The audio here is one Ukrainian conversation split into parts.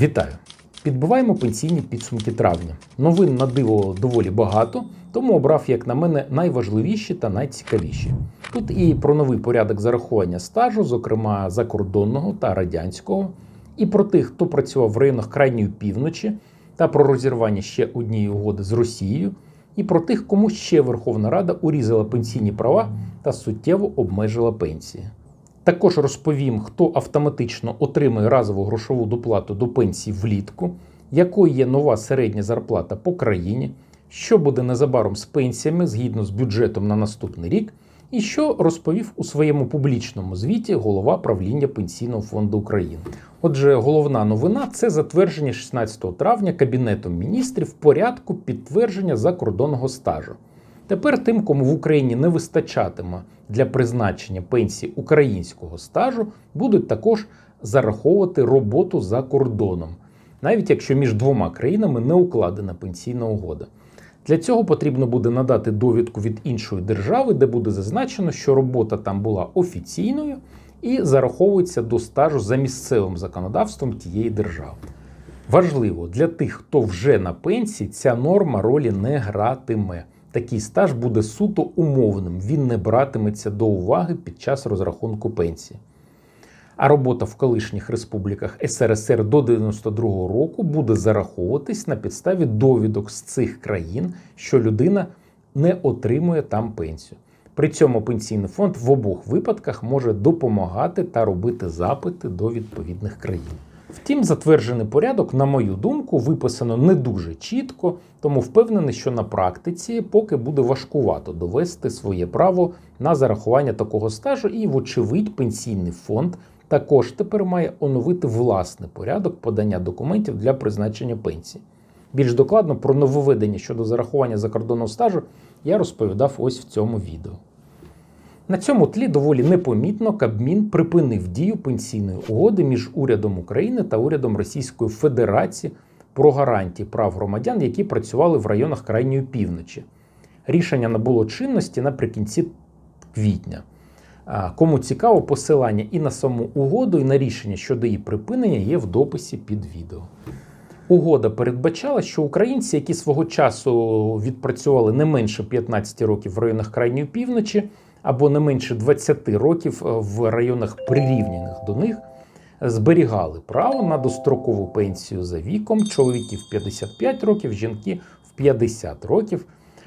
Вітаю! Підбиваємо пенсійні підсумки травня. Новин на диво доволі багато, тому обрав, як на мене, найважливіші та найцікавіші. Тут і про новий порядок зарахування стажу, зокрема закордонного та радянського, і про тих, хто працював в районах крайньої півночі, та про розірвання ще однієї угоди з Росією, і про тих, кому ще Верховна Рада урізала пенсійні права та суттєво обмежила пенсії. Також розповім, хто автоматично отримує разову грошову доплату до пенсії влітку, якою є нова середня зарплата по країні, що буде незабаром з пенсіями згідно з бюджетом на наступний рік, і що розповів у своєму публічному звіті голова правління Пенсійного фонду України. Отже, головна новина це затвердження 16 травня Кабінетом міністрів порядку підтвердження закордонного стажу. Тепер тим, кому в Україні не вистачатиме для призначення пенсії українського стажу, будуть також зараховувати роботу за кордоном, навіть якщо між двома країнами не укладена пенсійна угода. Для цього потрібно буде надати довідку від іншої держави, де буде зазначено, що робота там була офіційною і зараховується до стажу за місцевим законодавством тієї держави. Важливо для тих, хто вже на пенсії, ця норма ролі не гратиме. Такий стаж буде суто умовним, він не братиметься до уваги під час розрахунку пенсії. А робота в колишніх республіках СРСР до 92-го року буде зараховуватись на підставі довідок з цих країн, що людина не отримує там пенсію. При цьому пенсійний фонд в обох випадках може допомагати та робити запити до відповідних країн. Втім, затверджений порядок, на мою думку, виписано не дуже чітко, тому впевнений, що на практиці поки буде важкувато довести своє право на зарахування такого стажу, і, вочевидь, пенсійний фонд також тепер має оновити власний порядок подання документів для призначення пенсії. Більш докладно про нововведення щодо зарахування закордонного стажу я розповідав ось в цьому відео. На цьому тлі доволі непомітно Кабмін припинив дію пенсійної угоди між урядом України та урядом Російської Федерації про гарантії прав громадян, які працювали в районах крайньої півночі. Рішення набуло чинності наприкінці квітня. Кому цікаво, посилання і на саму угоду, і на рішення щодо її припинення є в дописі під відео. Угода передбачала, що українці, які свого часу відпрацювали не менше 15 років в районах крайньої півночі, або не менше 20 років в районах прирівняних до них, зберігали право на дострокову пенсію за віком чоловіків 55 років, жінки в 50 років.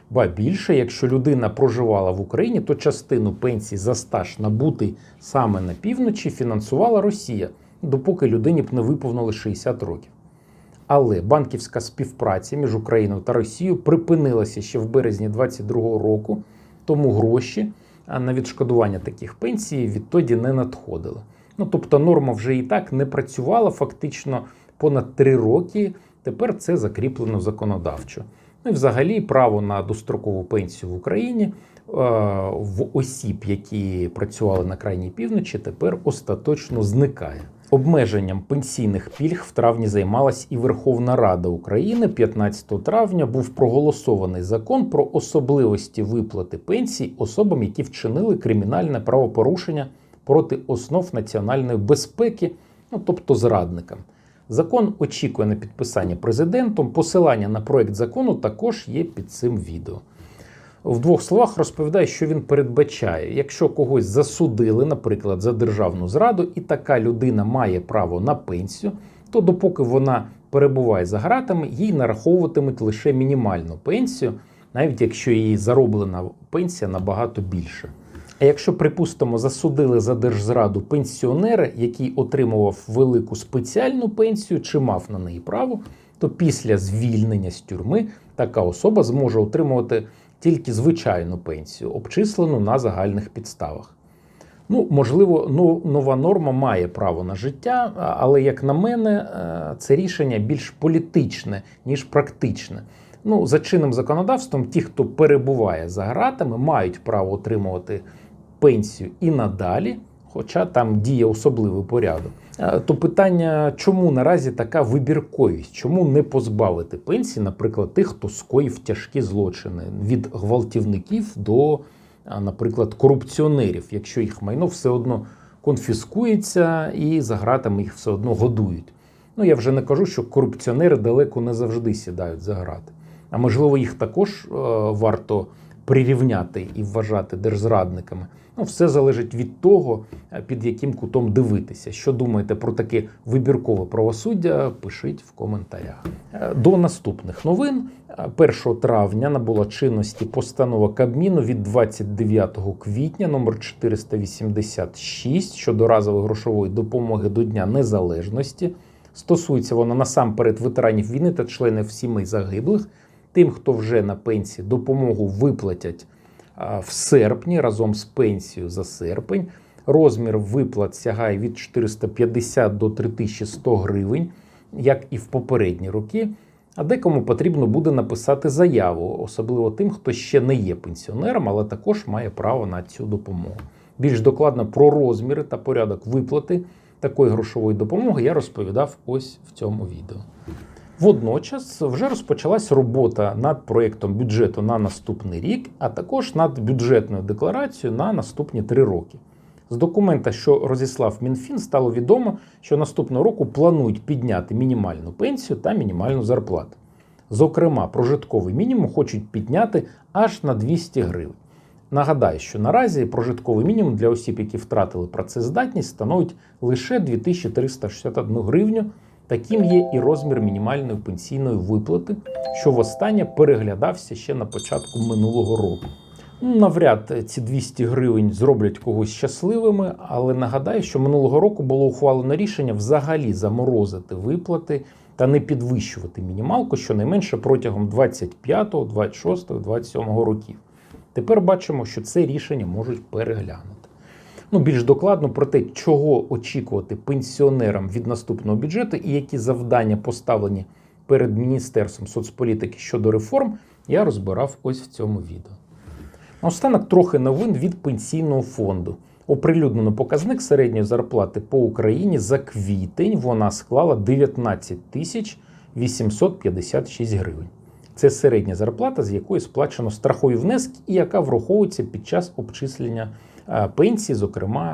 Ба більше, якщо людина проживала в Україні, то частину пенсії за стаж набутий саме на півночі фінансувала Росія, допоки людині б не виповнили 60 років. Але банківська співпраця між Україною та Росією припинилася ще в березні 2022 року, тому гроші на відшкодування таких пенсій відтоді не надходили. Ну тобто норма вже і так не працювала фактично понад три роки. Тепер це закріплено законодавчо. Ну і взагалі право на дострокову пенсію в Україні е, в осіб, які працювали на крайній півночі, тепер остаточно зникає. Обмеженням пенсійних пільг в травні займалась і Верховна Рада України. 15 травня був проголосований закон про особливості виплати пенсій особам, які вчинили кримінальне правопорушення проти основ національної безпеки, ну тобто зрадникам. Закон очікує на підписання президентом. Посилання на проект закону також є під цим відео. В двох словах розповідає, що він передбачає, якщо когось засудили, наприклад, за державну зраду, і така людина має право на пенсію, то допоки вона перебуває за гратами, їй нараховуватимуть лише мінімальну пенсію, навіть якщо її зароблена пенсія набагато більше. А якщо, припустимо, засудили за держзраду пенсіонера, який отримував велику спеціальну пенсію чи мав на неї право, то після звільнення з тюрми така особа зможе отримувати тільки звичайну пенсію, обчислену на загальних підставах. Ну, можливо, нова норма має право на життя, але, як на мене, це рішення більш політичне, ніж практичне. Ну, За чинним законодавством, ті, хто перебуває за гратами, мають право отримувати пенсію і надалі, хоча там діє особливий порядок. То питання, чому наразі така вибірковість? Чому не позбавити пенсії, наприклад, тих, хто скоїв тяжкі злочини від гвалтівників до, наприклад, корупціонерів, якщо їх майно все одно конфіскується і за гратами їх все одно годують. Ну я вже не кажу, що корупціонери далеко не завжди сідають за грати. А можливо, їх також е, варто прирівняти і вважати держзрадниками. Ну, все залежить від того, е, під яким кутом дивитися. Що думаєте про таке вибіркове правосуддя? Пишіть в коментарях. Е, До наступних новин. Е, 1 травня набула чинності постанова Кабміну від 29 квітня номер 486 щодо разової грошової допомоги до Дня Незалежності. Стосується вона насамперед ветеранів війни та членів сімей загиблих. Тим, хто вже на пенсії, допомогу виплатять в серпні разом з пенсією за серпень. Розмір виплат сягає від 450 до 3100 гривень, як і в попередні роки. А декому потрібно буде написати заяву, особливо тим, хто ще не є пенсіонером, але також має право на цю допомогу. Більш докладно про розміри та порядок виплати такої грошової допомоги я розповідав ось в цьому відео. Водночас вже розпочалась робота над проєктом бюджету на наступний рік, а також над бюджетною декларацією на наступні три роки. З документа, що розіслав Мінфін, стало відомо, що наступного року планують підняти мінімальну пенсію та мінімальну зарплату. Зокрема, прожитковий мінімум хочуть підняти аж на 200 гривень. Нагадаю, що наразі прожитковий мінімум для осіб, які втратили працездатність, становить лише 2361 гривню. Таким є і розмір мінімальної пенсійної виплати, що востаннє переглядався ще на початку минулого року. Ну, Навряд ці 200 гривень зроблять когось щасливими, але нагадаю, що минулого року було ухвалено рішення взагалі заморозити виплати та не підвищувати мінімалку щонайменше протягом 25, 26, 27 років. Тепер бачимо, що це рішення можуть переглянути. Ну, більш докладно про те, чого очікувати пенсіонерам від наступного бюджету і які завдання поставлені перед Міністерством соцполітики щодо реформ, я розбирав ось в цьому відео. Наостанок трохи новин від пенсійного фонду. Оприлюднено показник середньої зарплати по Україні за квітень вона склала 19 тисяч 856 гривень. Це середня зарплата, з якої сплачено страхові внески і яка враховується під час обчислення е, пенсії, зокрема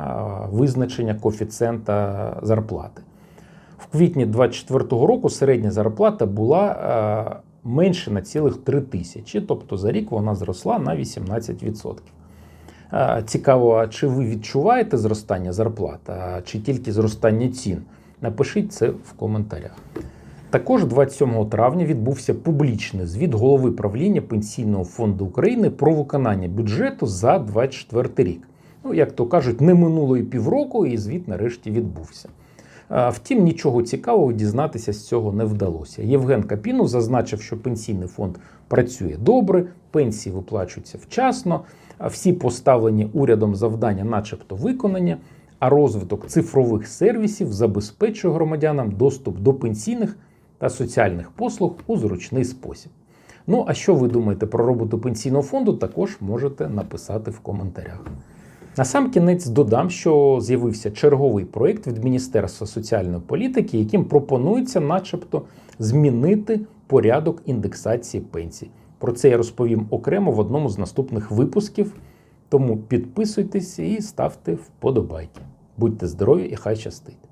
е, визначення коефіцієнта зарплати. В квітні 2024 року середня зарплата була е, менше на цілих 3 тисячі, тобто за рік вона зросла на 18%. Е, Цікаво, чи ви відчуваєте зростання зарплат, чи тільки зростання цін? Напишіть це в коментарях. Також 27 травня відбувся публічний звіт голови правління Пенсійного фонду України про виконання бюджету за 2024 рік. Ну, як то кажуть, не минуло і півроку, і звіт нарешті відбувся. Втім, нічого цікавого дізнатися з цього не вдалося. Євген Капінов зазначив, що пенсійний фонд працює добре, пенсії виплачуються вчасно, всі поставлені урядом завдання, начебто, виконані, а розвиток цифрових сервісів забезпечує громадянам доступ до пенсійних та соціальних послуг у зручний спосіб. Ну, а що ви думаєте про роботу пенсійного фонду, також можете написати в коментарях. На сам кінець додам, що з'явився черговий проєкт від Міністерства соціальної політики, яким пропонується, начебто, змінити порядок індексації пенсій. Про це я розповім окремо в одному з наступних випусків. Тому підписуйтесь і ставте вподобайки. Будьте здорові і хай щастить!